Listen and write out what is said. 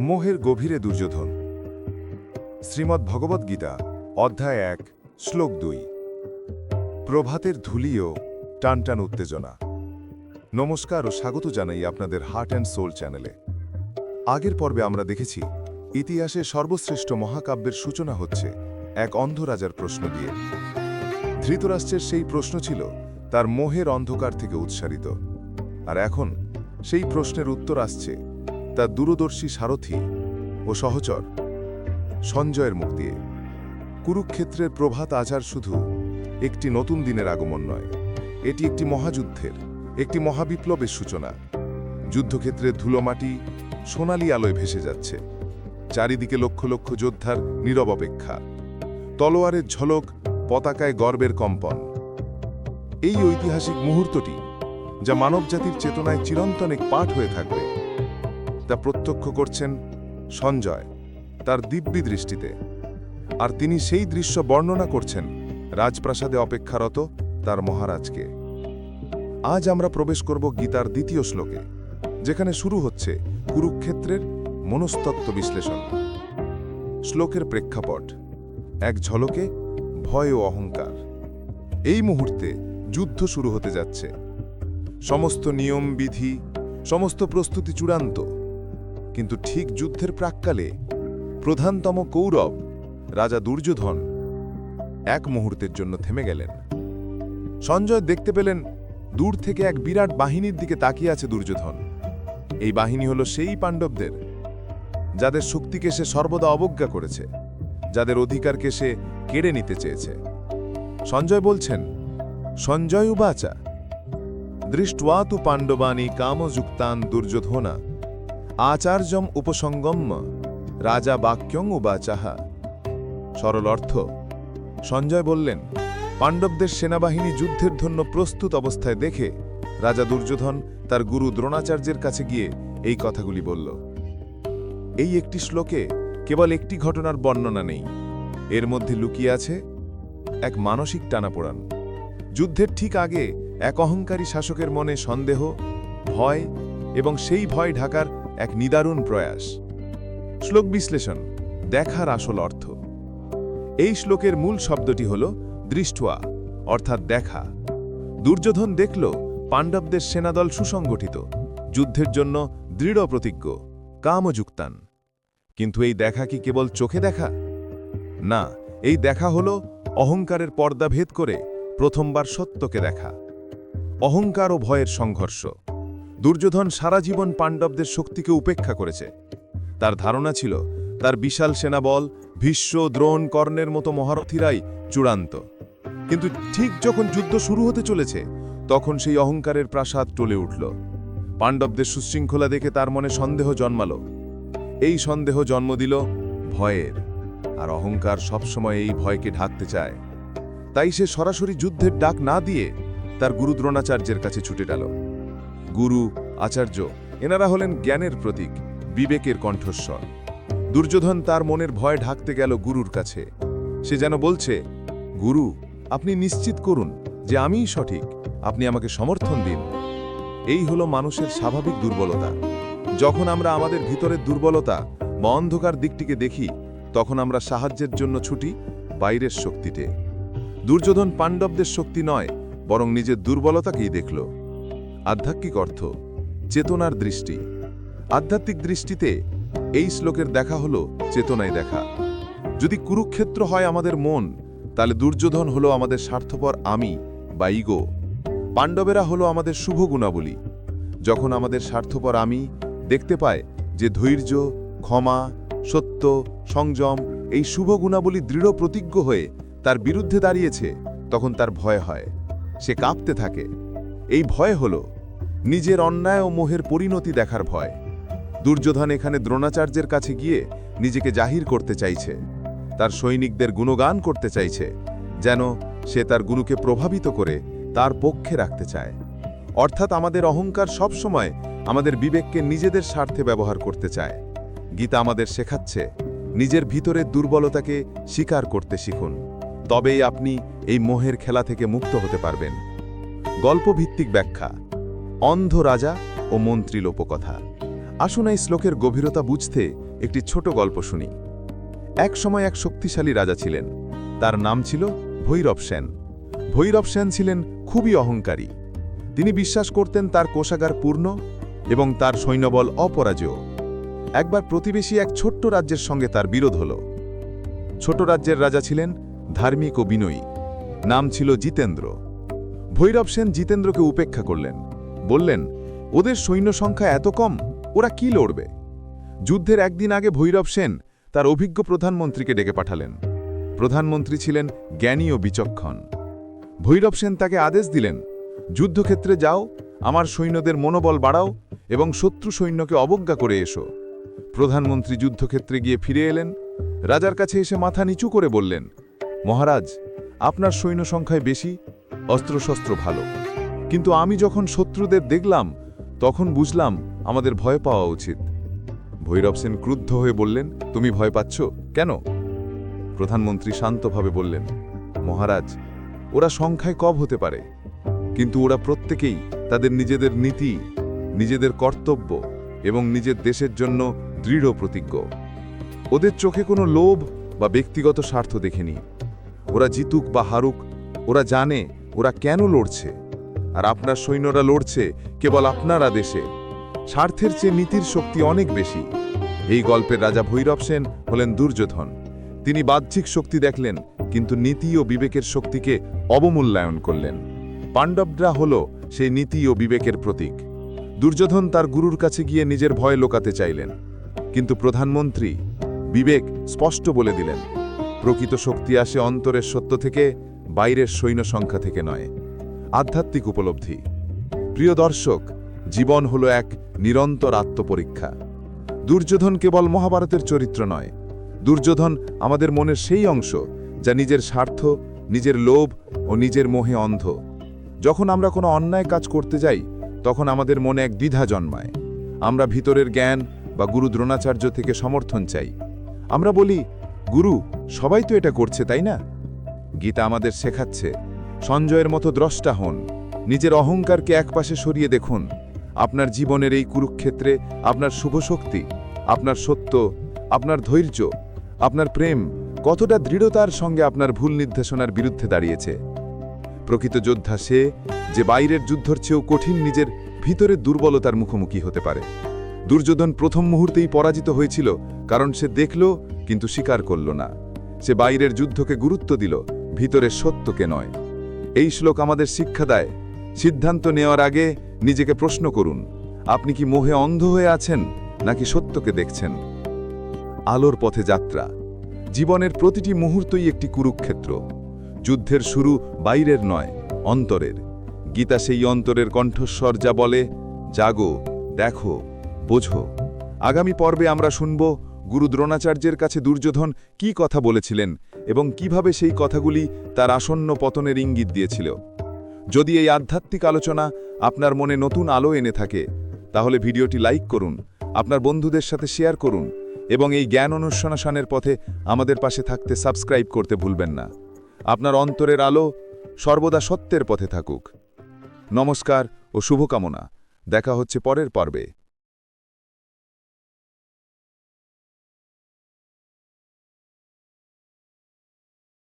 মোহের গভীরে দুর্যোধন। শ্রীমদ্ ভগবদ্গীতা অধ্যায় এক, শ্লোক দুই। প্রভাতের ধুলিও টানটান উত্তেজনা। নমস্কার ও স্বাগত জানাই আপনাদের হার্ট অ্যান্ড সোল চ্যানেলে। আগের পর্বে আমরা দেখেছি, ইতিহাসে সর্বশ্রেষ্ঠ মহাকাব্যের সূচনা হচ্ছে এক অন্ধ রাজার প্রশ্ন দিয়ে। ধৃতরাষ্ট্রের সেই প্রশ্ন ছিল তার মোহের অন্ধকার থেকে উৎসারিত। আর এখন সেই প্রশ্নের উত্তর আসছে তার দূরদর্শী সারথি ও সহচর সঞ্জয়ের মুখ দিয়ে। কুরুক্ষেত্রের প্রভাত আচার শুধু একটি নতুন দিনের আগমন নয়, এটি একটি মহাযুদ্ধের, একটি মহাবিপ্লবের সূচনা। যুদ্ধক্ষেত্রের ধুলোমাটি সোনালি আলোয় ভেসে যাচ্ছে। চারিদিকে লক্ষ লক্ষ যোদ্ধার নীরব অপেক্ষা। তলোয়ারের ঝলক পতাকায় গর্বের কম্পন। এই ঐতিহাসিক মুহূর্তটি, যা মানবজাতির চেতনায় চিরন্তন এক পাঠ হয়ে থাকবে তা প্রত্যক্ষ করছেন সঞ্জয়, তার দিব্যি দৃষ্টিতে। আর তিনি সেই দৃশ্য বর্ণনা করছেন রাজপ্রাসাদে অপেক্ষারত তার মহারাজকে। আজ আমরা প্রবেশ করব গীতার দ্বিতীয় শ্লোকে, যেখানে শুরু হচ্ছে কুরুক্ষেত্রের মনস্তত্ত্ব বিশ্লেষণ। শ্লোকের প্রেক্ষাপট, এক ঝলকে ভয় ও অহংকার। এই মুহূর্তে যুদ্ধ শুরু হতে যাচ্ছে। সমস্ত নিয়ম, বিধি, সমস্ত প্রস্তুতি চূড়ান্ত। কিন্তু ঠিক যুদ্ধের প্রাক্কালে প্রধানতম কৌরব, রাজা দুর্যোধন, এক মুহূর্তের জন্য থেমে গেলেন। সঞ্জয় দেখতে পেলেন, দূর থেকে এক বিরাট বাহিনীর দিকে তাকিয়ে আছে দুর্যোধন। এই বাহিনী হলো সেই পাণ্ডবদের, যাদের শক্তিকে সে সর্বদা অবজ্ঞা করেছে, যাদের অধিকারকে সে কেড়ে নিতে চেয়েছে। সঞ্জয় বলছেন, সঞ্জয় উবাচা দৃষ্ট্বা তু পাণ্ডবানি কামযুক্তান দুর্যোধনা আচার্যম উপসঙ্গম্য রাজা বাক্যং উবাচাহা। সরল অর্থ, সঞ্জয় বললেন, পাণ্ডবদের সেনাবাহিনী যুদ্ধের জন্য প্রস্তুত অবস্থায় দেখে রাজা দুর্যোধন তার গুরু দ্রোণাচার্যের কাছে গিয়ে এই কথাগুলি বলল। এই একটি শ্লোকে কেবল একটি ঘটনার বর্ণনা নেই। এর মধ্যে লুকিয়ে আছে এক মানসিক টানাপোড়ান। যুদ্ধের ঠিক আগে এক অহংকারী শাসকের মনে সন্দেহ, ভয় এবং সেই ভয় ঢাকার এক নিদারুণ প্রয়াস। শ্লোক বিশ্লেষণ, দেখার আসল অর্থ। এই শ্লোকের মূল শব্দটি হল দৃষ্টুয়া অর্থাৎ দেখা। দুর্যোধন দেখল পাণ্ডবদের সেনাদল সুসংগঠিত, যুদ্ধের জন্য দৃঢ় প্রতিজ্ঞ, কামযুক্তান। কিন্তু এই দেখা কি কেবল চোখে দেখা? না, এই দেখা হল অহংকারের পর্দা ভেদ করে প্রথমবার সত্যকে দেখা। অহংকার ও ভয়ের সংঘর্ষ। দুর্যোধন সারা জীবন পাণ্ডবদের শক্তিকে উপেক্ষা করেছে। তার ধারণা ছিল, তার বিশাল সেনাবল, ভীষ্ম, দ্রোণ, কর্ণের মতো মহারথীরাই চূড়ান্ত। কিন্তু ঠিক যখন যুদ্ধ শুরু হতে চলেছে, তখন সেই অহংকারের প্রাসাদ টলে উঠল। পাণ্ডবদের সুশৃঙ্খলা দেখে তার মনে সন্দেহ জন্মাল। এই সন্দেহ জন্ম দিল ভয়ের, আর অহংকার সবসময় এই ভয়কে ঢাকতে চায়। তাই সে সরাসরি যুদ্ধের ডাক না দিয়ে তার গুরু দ্রোণাচার্যের কাছে ছুটে গেল। গুরু, আচার্য, এনারা হলেন জ্ঞানের প্রতীক, বিবেকের কণ্ঠস্বর। দুর্যোধন তার মনের ভয় ঢাকতে গেল গুরুর কাছে। সে যেন বলছে, গুরু, আপনি নিশ্চিত করুন যে আমিই সঠিক, আপনি আমাকে সমর্থন দিন। এই হলো মানুষের স্বাভাবিক দুর্বলতা। যখন আমরা আমাদের ভিতরের দুর্বলতা বা অন্ধকার দিকটিকে দেখি, তখন আমরা সাহায্যের জন্য ছুটি বাইরের শক্তিতে। দুর্যোধন পাণ্ডবদের শক্তি নয়, বরং নিজের দুর্বলতাকেই দেখল। আধ্যাত্মিক অর্থ, চেতনার দৃষ্টি। আধ্যাত্মিক দৃষ্টিতে এই শ্লোকের দেখা হলো চেতনায় দেখা। যদি কুরুক্ষেত্র হয় আমাদের মন, তাহলে দুর্যোধন হলো আমাদের স্বার্থপর আমি বা ইগো। পাণ্ডবেরা হলো আমাদের শুভ গুণাবলী। যখন আমাদের স্বার্থপর আমি দেখতে পায় যে ধৈর্য, ক্ষমা, সত্য, সংযম, এই শুভ গুণাবলী দৃঢ় প্রতিজ্ঞ হয়ে তার বিরুদ্ধে দাঁড়িয়েছে, তখন তার ভয় হয়। সে কাঁপতে থাকে। এই ভয় হল নিজের অন্যায় ও মোহের পরিণতি দেখার ভয়। দুর্যোধন এখানে দ্রোণাচার্যের কাছে গিয়ে নিজেকে জাহির করতে চাইছে। তার সৈনিকদের গুণগান করতে চাইছে, যেন সে তার গুরুকে প্রভাবিত করে তার পক্ষে রাখতে চায়। অর্থাৎ আমাদের অহংকার সবসময় আমাদের বিবেককে নিজেদের স্বার্থে ব্যবহার করতে চায়। গীতা আমাদের শেখাচ্ছে, নিজের ভিতরের দুর্বলতাকে স্বীকার করতে শিখুন। তবেই আপনি এই মোহের খেলা থেকে মুক্ত হতে পারবেন। গল্পভিত্তিক ব্যাখ্যা, অন্ধ রাজা ও মন্ত্রী লোপকথা আসুন এই শ্লোকের গভীরতা বুঝতে একটি ছোট গল্প শুনি। এক সময় এক শক্তিশালী রাজা ছিলেন। তার নাম ছিল ভৈরব সেন। ভৈরব সেন ছিলেন খুবই অহংকারী। তিনি বিশ্বাস করতেন তার কোষাগার পূর্ণ এবং তার সৈন্যবল অপরাজেয়। একবার প্রতিবেশী এক ছোট্ট রাজ্যের সঙ্গে তার বিরোধ হল। ছোট রাজ্যের রাজা ছিলেন ধার্মিক ও বিনয়ী। নাম ছিল জিতেন্দ্র। ভৈরব সেন জিতেন্দ্রকে উপেক্ষা করলেন। বললেন, ওদের সৈন্য সংখ্যা এত কম, ওরা কি লড়বে? যুদ্ধের একদিন আগে ভৈরব সেন তার অভিজ্ঞ প্রধানমন্ত্রীকে ডেকে পাঠালেন। প্রধানমন্ত্রী ছিলেন জ্ঞানী ও বিচক্ষণ। ভৈরব সেন তাকে আদেশ দিলেন, যুদ্ধক্ষেত্রে যাও, আমার সৈন্যদের মনোবল বাড়াও এবং শত্রু সৈন্যকে অবজ্ঞা করে এসো। প্রধানমন্ত্রী যুদ্ধক্ষেত্রে গিয়ে ফিরে এলেন। রাজার কাছে এসে মাথা নিচু করে বললেন, মহারাজ, আপনার সৈন্য সংখ্যায় বেশি অস্ত্রশস্ত্র ভালো। কিন্তু আমি যখন শত্রুদের দেখলাম, তখন বুঝলাম আমাদের ভয় পাওয়া উচিত। ভৈরব সেন ক্রুদ্ধ হয়ে বললেন, তুমি ভয় পাচ্ছ? কেন? প্রধানমন্ত্রী শান্তভাবে বললেন, মহারাজ, ওরা সংখ্যায় কব হতে পারে। কিন্তু ওরা প্রত্যেকেই তাদের নিজেদের নীতি, নিজেদের কর্তব্য এবং নিজের দেশের জন্য দৃঢ় প্রতিজ্ঞ। ওদের চোখে কোনো লোভ বা ব্যক্তিগত স্বার্থ দেখেনি। ওরা জিতুক বা হারুক, ওরা জানে ওরা কেন লড়ছে? আর আপনার সৈন্যরা লড়ছে কেবল আপনার আদেশে স্বার্থের চেয়ে নীতির শক্তি অনেক বেশি। এই গল্পের রাজা ভৈরব সেন হলেন দুর্যোধন। তিনি বাহ্যিক শক্তি দেখলেন, কিন্তু নীতি ও বিবেকের শক্তিকে অবমূল্যায়ন করলেন। পাণ্ডবরা হল সেই নীতি ও বিবেকের প্রতীক। দুর্যোধন তার গুরুর কাছে গিয়ে নিজের ভয় লোকাতে চাইলেন। কিন্তু প্রধানমন্ত্রী বিবেক স্পষ্ট বলে দিলেন, প্রকৃত শক্তি আসে অন্তরের সত্য থেকে বাইরের সৈন্য সংখ্যা থেকে নয়, আধ্যাত্মিক উপলব্ধি। প্রিয় দর্শক, জীবন হলো এক নিরন্তর আত্মপরীক্ষা। দুর্যোধন কেবল মহাভারতের চরিত্র নয়, দুর্যোধন আমাদের মনের সেই অংশ যা নিজের স্বার্থ, নিজের লোভ ও নিজের মোহে অন্ধ। যখন আমরা কোনো অন্যায় কাজ করতে যাই, তখন আমাদের মনে এক দ্বিধা জন্মায়। আমরা ভিতরের জ্ঞান বা গুরু দ্রোণাচার্য থেকে সমর্থন চাই। আমরা বলি, গুরু, সবাই তো এটা করছে, তাই না? গীতা আমাদের শেখাচ্ছে, সঞ্জয়ের মতো দ্রষ্টা হন। নিজের অহংকারকে একপাশে সরিয়ে দেখুন। আপনার জীবনের এই কুরুক্ষেত্রে আপনার শুভ শক্তি আপনার সত্য, আপনার ধৈর্য, আপনার প্রেম কতটা দৃঢ়তার সঙ্গে আপনার ভুল নির্দেশনার বিরুদ্ধে দাঁড়িয়েছে। প্রকৃত যোদ্ধা সে যে বাইরের যুদ্ধর চেয়েও কঠিন নিজের ভিতরে দুর্বলতার মুখোমুখি হতে পারে। দুর্যোধন প্রথম মুহূর্তেই পরাজিত হয়েছিল, কারণ সে দেখল, কিন্তু স্বীকার করল না। সে বাইরের যুদ্ধকে গুরুত্ব দিল ভিতরের সত্যকে নয়। এই শ্লোক আমাদের শিক্ষা দেয়। সিদ্ধান্ত নেওয়ার আগে নিজেকে প্রশ্ন করুন, আপনি কি মোহে অন্ধ হয়ে আছেন নাকি সত্যকে দেখছেন? আলোর পথে যাত্রা। জীবনের প্রতিটি মুহূর্তই একটি কুরুক্ষেত্র। যুদ্ধের শুরু বাইরের নয়, অন্তরের। গীতা সেই অন্তরের কণ্ঠস্বর যা বলে, জাগো, দেখো, বোঝো। আগামী পর্বে আমরা শুনব, গুরু দ্রোণাচার্যের কাছে দুর্যোধন কি কথা বলেছিলেন এবং কীভাবে সেই কথাগুলি তার আসন্ন পতনের ইঙ্গিত দিয়েছিল। যদি এই আধ্যাত্মিক আলোচনা আপনার মনে নতুন আলো এনে থাকে, তাহলে ভিডিওটি লাইক করুন, আপনার বন্ধুদের সাথে শেয়ার করুন এবং এই জ্ঞান অনুসন্ধানের পথে আমাদের পাশে থাকতে সাবস্ক্রাইব করতে ভুলবেন না। আপনার অন্তরের আলো সর্বদা সত্যের পথে থাকুক। নমস্কার ও শুভকামনা। দেখা হচ্ছে পরের পর্বে।